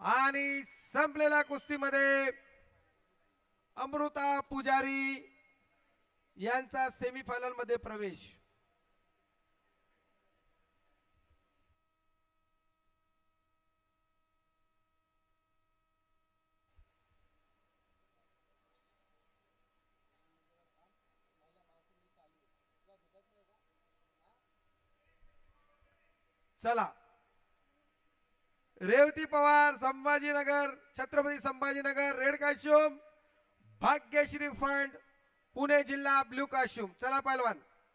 आणि संपलेल्या कुस्तीमध्ये अमृता पुजारी यांचा सेमीफायनलमध्ये प्रवेश. चला. Revati Pawar Sambhajinagar Chhatrapati Sambhajinagar red costume Bhagyashree fund Pune जिल्हा ब्ल्यू काश्यूम चला पैलवान